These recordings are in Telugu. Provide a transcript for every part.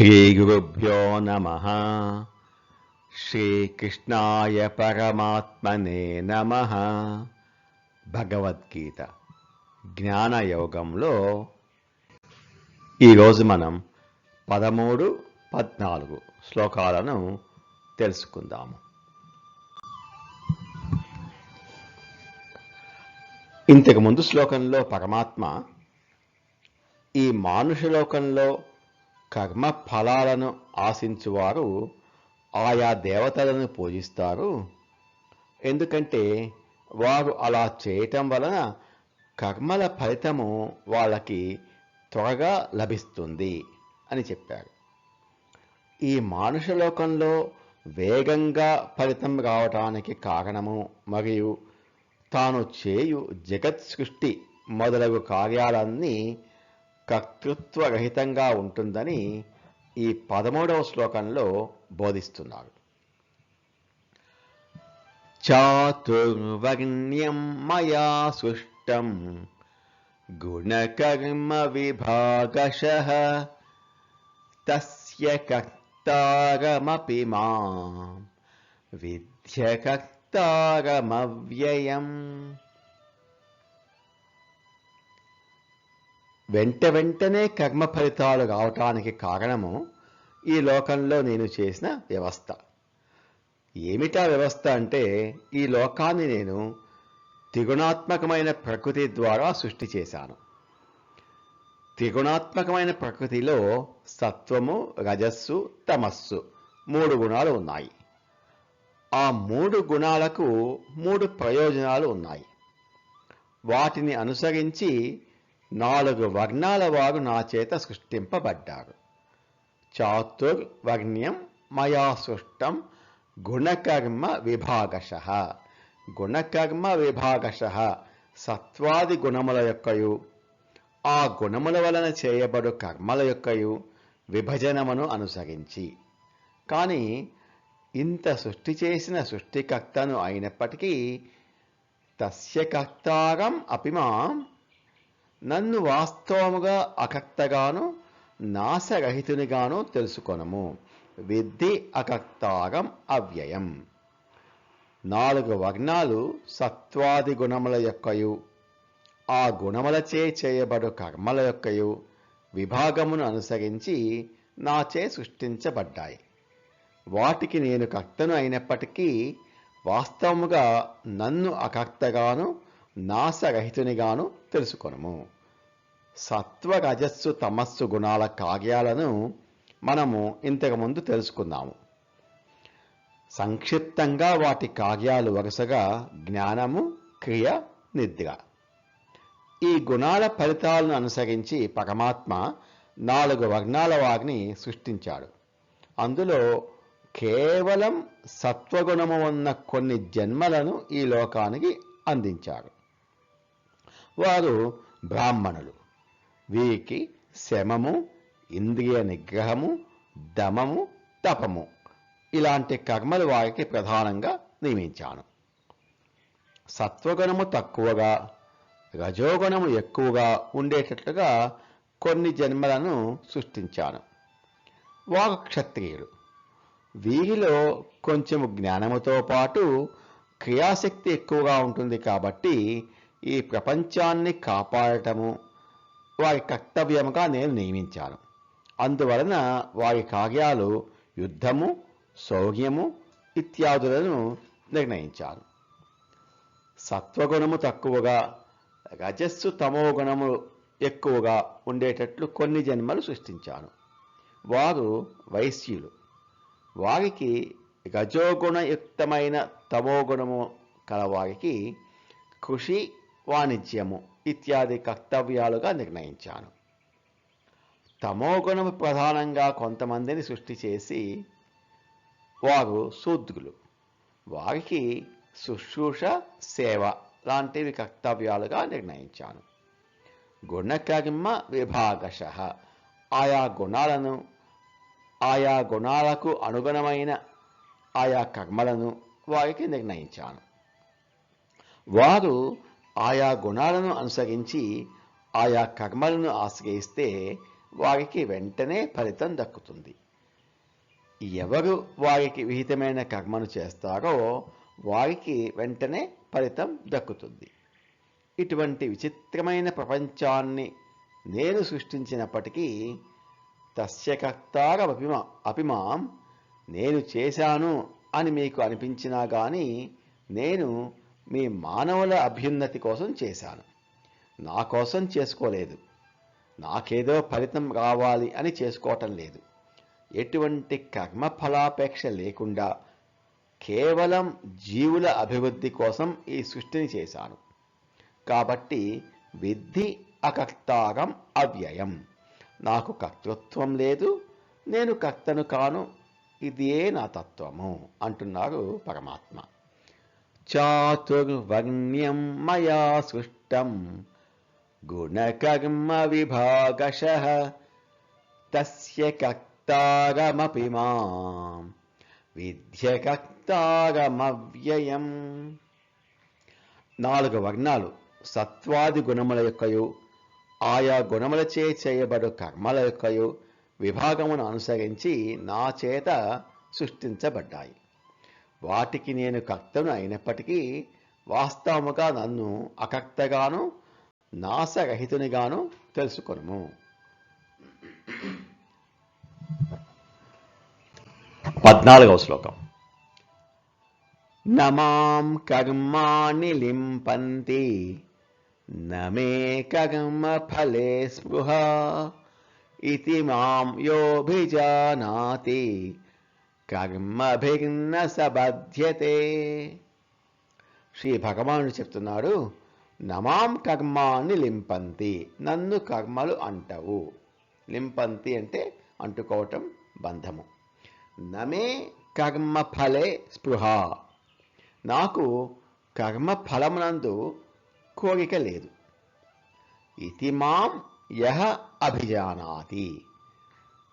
శ్రీగురుభ్యో నమ శ్రీకృష్ణాయ పరమాత్మనే నమ భగవద్గీత జ్ఞానయోగంలో ఈరోజు మనం పదమూడు పద్నాలుగు శ్లోకాలను తెలుసుకుందాము. ఇంతకు ముందు శ్లోకంలో పరమాత్మ ఈ మానుష లోకంలో కర్మ ఫలాలను ఆశించువారు ఆయా దేవతలను పూజిస్తారు. ఎందుకంటే వారు అలా చేయటం వలన కర్మల ఫలితము వాళ్ళకి త్వరగా లభిస్తుంది అని చెప్పారు. ఈ మానుష లోకంలో వేగంగా ఫలితం రావటానికి కారణము మరియు తాను చేయు జగత్ సృష్టి మొదలగు కార్యాలన్నీ కర్తృత్వరహితంగా ఉంటుందని ఈ పదమూడవ శ్లోకంలో బోధిస్తున్నారు చాతుర్వర్ణ్యం మయా సృష్టం గుణకర్మ విభాగశ తస్య కర్తారమపి మా విద్య కర్తారమవ్యయం వెంట వెంటనే కర్మ ఫలితాలు రావటానికి కారణము ఈ లోకంలో నేను చేసిన వ్యవస్థ. ఏమిటా వ్యవస్థ అంటే ఈ లోకాన్ని నేను త్రిగుణాత్మకమైన ప్రకృతి ద్వారా సృష్టి చేశాను. త్రిగుణాత్మకమైన ప్రకృతిలో సత్వము రజస్సు తమస్సు మూడు గుణాలు ఉన్నాయి. ఆ మూడు గుణాలకు మూడు ప్రయోజనాలు ఉన్నాయి. వాటిని అనుసరించి నాలుగు వర్ణాల వారు నా చేత సృష్టింపబడ్డారు. చాతుర్వర్ణ్యం మయా సృష్టం గుణకర్మ విభాగశ. గుణకర్మ విభాగశ సత్వాది గుణముల యొక్కయు. ఆ గుణముల వలన చేయబడు కర్మల యొక్కయు విభజనమును అనుసరించి. కానీ ఇంత సృష్టి చేసిన సృష్టికర్తను అయినప్పటికీ తస్య కర్తారం అపిమాం నన్ను వాస్తవముగా అకక్తగాను నాశరహితునిగాను తెలుసుకొనము. విద్ధి అకక్తాగం అవ్యయం. నాలుగు వర్ణాలు సత్వాది గుణముల యొక్కయు. ఆ గుణములచే చేయబడు కర్మల యొక్కయు. విభాగమును అనుసరించి నాచే సృష్టించబడ్డాయి. వాటికి నేను కర్తను అయినప్పటికీ వాస్తవముగా నన్ను అకర్తగాను నాశరహితునిగాను తెలుసుకొనము. సత్వ రజస్సు తమస్సు గుణాల కార్యాలను మనము ఇంతకుముందు తెలుసుకున్నాము సంక్షిప్తంగా వాటి కార్యాలు వరుసగా జ్ఞానము క్రియ నిద్ర. ఈ గుణాల ఫలితాలను అనుసరించి పరమాత్మ నాలుగు వర్ణాల వారిని సృష్టించాడు. అందులో కేవలం సత్వగుణము ఉన్న కొన్ని జన్మలను ఈ లోకానికి అందించారు వారు బ్రాహ్మణులు. వీరికి శమము ఇంద్రియ నిగ్రహము దమము తపము ఇలాంటి కర్మలు వారికి ప్రధానంగా నియమించాను. సత్వగుణము తక్కువగా రజోగుణము ఎక్కువగా ఉండేటట్లుగా కొన్ని జన్మలను సృష్టించాను. వారు క్షత్రియులు. వీరిలో కొంచెము జ్ఞానముతో పాటు క్రియాశక్తి ఎక్కువగా ఉంటుంది కాబట్టి ఈ ప్రపంచాన్ని కాపాడటము వారి కర్తవ్యముగా నేను నియమించాను. అందువలన వారి కార్యాలు యుద్ధము శౌర్యము ఇత్యాదులను నిర్ణయించాను. సత్వగుణము తక్కువగా రజస్సు తమో గుణము ఎక్కువగా ఉండేటట్లు కొన్ని జన్మలు సృష్టించాను. వారు వైశ్యులు. వారికి రజోగుణయుక్తమైన తమోగుణము కలవారికి కృషి వాణిజ్యము ఇత్యాది కర్తవ్యాలుగా నిర్ణయించాను. తమోగుణము ప్రధానంగా కొంతమందిని సృష్టి చేసి వారు శూద్రులు. వారికి శుశ్రూష సేవ లాంటివి కర్తవ్యాలుగా నిర్ణయించాను. గుణకర్మ విభాగశ. ఆయా గుణాలను ఆయా గుణాలకు అనుగుణమైన ఆయా కర్మలను వారికి నిర్ణయించాను. వారు ఆయా గుణాలను అనుసరించి ఆయా కర్మలను ఆశ్రయిస్తే వారికి వెంటనే ఫలితం దక్కుతుంది. ఎవరు వారికి విహితమైన కర్మను చేస్తారో వారికి వెంటనే ఫలితం దక్కుతుంది. ఇటువంటి విచిత్రమైన ప్రపంచాన్ని నేను సృష్టించినప్పటికీ తస్యకర్తార అపిమా అపిమాం నేను చేశాను అని మీకు అనిపించినా కానీ నేను మీ మానవుల అభ్యున్నతి కోసం చేశాను. నా కోసం చేసుకోలేదు. నాకేదో ఫలితం రావాలి అని చేసుకోవటం లేదు. ఎటువంటి కర్మ ఫలాపేక్ష లేకుండా కేవలం జీవుల అభివృద్ధి కోసం ఈ సృష్టిని చేశాను. కాబట్టి విద్ధి అకర్తారం అవ్యయం. నాకు కర్తృత్వం లేదు నేను కర్తను కాను ఇదే నా తత్వము అంటున్నారు పరమాత్మ. చాతుర్వర్ణ్యం మయా సృష్టం. గుణకర్మ విభాగశ తస్య కర్తారమపి మాం. విద్య కర్తారమవ్యయం నాలుగు వర్ణాలు. సత్వాది గుణముల యొక్కయు. ఆయా గుణములచే చేయబడు కర్మల యొక్కయు. విభాగమును అనుసరించి నా చేత సృష్టించబడ్డాయి. వాటికి నేను కర్తను అయినప్పటికీ వాస్తవముగా నన్ను అకర్తగాను నాశరహితునిగాను తెలుసుకొనుము. పద్నాలుగవ శ్లోకం. నమాం కర్మాణి లింపంతి నమే కర్మ ఫలే స్పృహ ఇతి మాం యోభిజానాతి కర్మభిన్న సబధ్యతే. శ్రీ భగవానుడు చెప్తున్నాడు నమాం కర్మాన్ని లింపంతి నన్ను కర్మలు అంటవు. లింపంతి అంటే అంటుకోవటం బంధము. నమే కర్మ ఫలే స్పృహ. నాకు కర్మ ఫలమునందు కోరిక లేదు. ఇతి మాం యహ అభిజానాతి.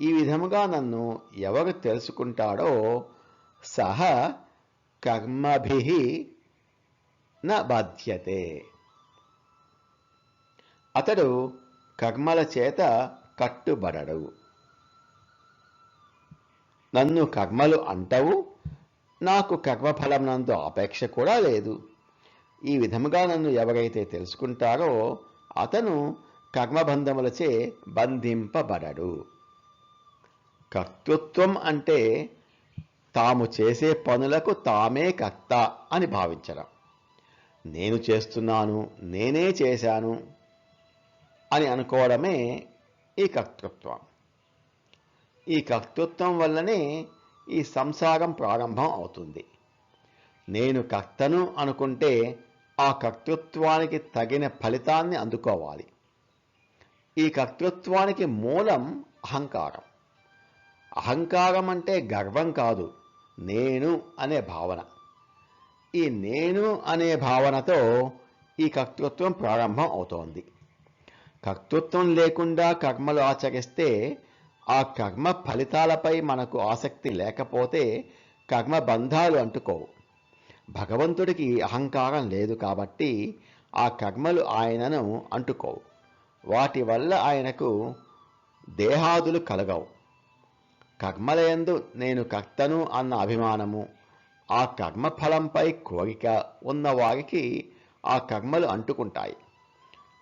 ఈ విధముగా నన్ను ఎవరు తెలుసుకుంటాడో సహ కర్మభి న బాధ్యతే. అతడు కర్మల చేత కట్టుబడడు. నన్ను కర్మలు అంటవు నాకు కర్మఫలం నందు అపేక్ష కూడా లేదు. ఈ విధముగా నన్ను ఎవరైతే తెలుసుకుంటారో అతను కర్మబంధములచే బంధింపబడడు. కర్తృత్వం అంటే తాము చేసే పనులకు తామే కర్త అని భావించడం. నేను చేస్తున్నాను నేనే చేశాను అని అనుకోవడమే ఈ కర్తృత్వం. ఈ కర్తృత్వం వల్లనే ఈ సంసారం ప్రారంభం అవుతుంది. నేను కర్తను అనుకుంటే ఆ కర్తృత్వానికి తగిన ఫలితాన్ని అందుకోవాలి. ఈ కర్తృత్వానికి మూలం అహంకారం. అహంకారం అంటే గర్వం కాదు నేను అనే భావన. ఈ నేను అనే భావనతో ఈ కర్తృత్వం ప్రారంభం అవుతోంది. కర్తృత్వం లేకుండా కర్మలు ఆచరిస్తే ఆ కర్మ ఫలితాలపై మనకు ఆసక్తి లేకపోతే కర్మ బంధాలు అంటుకోవు. భగవంతుడికి అహంకారం లేదు కాబట్టి ఆ కర్మలు ఆయనను అంటుకోవు. వాటి వల్ల ఆయనకు దేహాదులు కలగవు. కర్మలయందు నేను కర్తను అన్న అభిమానము. ఆ కర్మ ఫలంపై కోరిక ఉన్న వారికి ఆ కర్మలు అంటుకుంటాయి.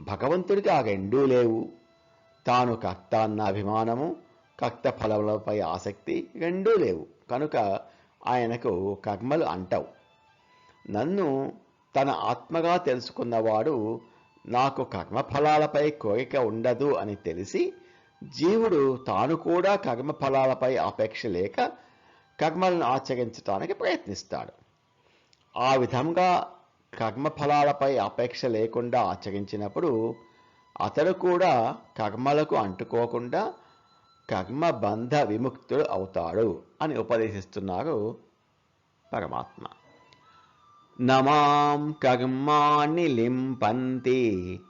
భగవంతుడికి ఆ రెండూ లేవు. తాను కర్త అన్న అభిమానము కర్త ఫలములపై ఆసక్తి రెండూ లేవు. కనుక ఆయనకు కర్మలు అంటవు. నన్ను తన ఆత్మగా తెలుసుకున్నవాడు నాకు కర్మఫలాలపై కోరిక ఉండదు అని తెలిసి జీవుడు తాను కూడా కర్మఫలాలపై అపేక్ష లేక కర్మలను ఆచరించడానికి ప్రయత్నిస్తాడు. ఆ విధంగా కర్మఫలాలపై అపేక్ష లేకుండా ఆచరించినప్పుడు అతడు కూడా కర్మలకు అంటుకోకుండా కర్మబంధ విముక్తుడు అవుతాడు అని ఉపదేశిస్తున్నారు పరమాత్మ. నమాం కర్మాణి లింపంతి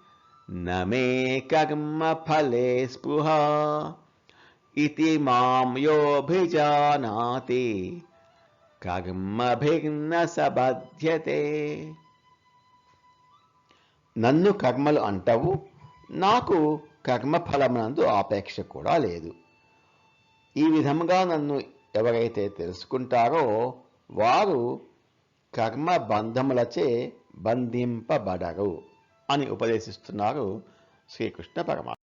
నమే కర్మ ఫలే స్పృహ ఇతి మాం యోభిజానాతి కర్మభిర్న సబధ్యతే నన్ను కర్మలు అంటవు నాకు కర్మఫలమునందు ఆపేక్ష కూడా లేదు. ఈ విధముగా నన్ను ఎవరైతే తెలుసుకుంటారో వారు కర్మ బంధములచే బంధింపబడరు. అని ఉపదేశిస్తున్నారు శ్రీకృష్ణ పరమా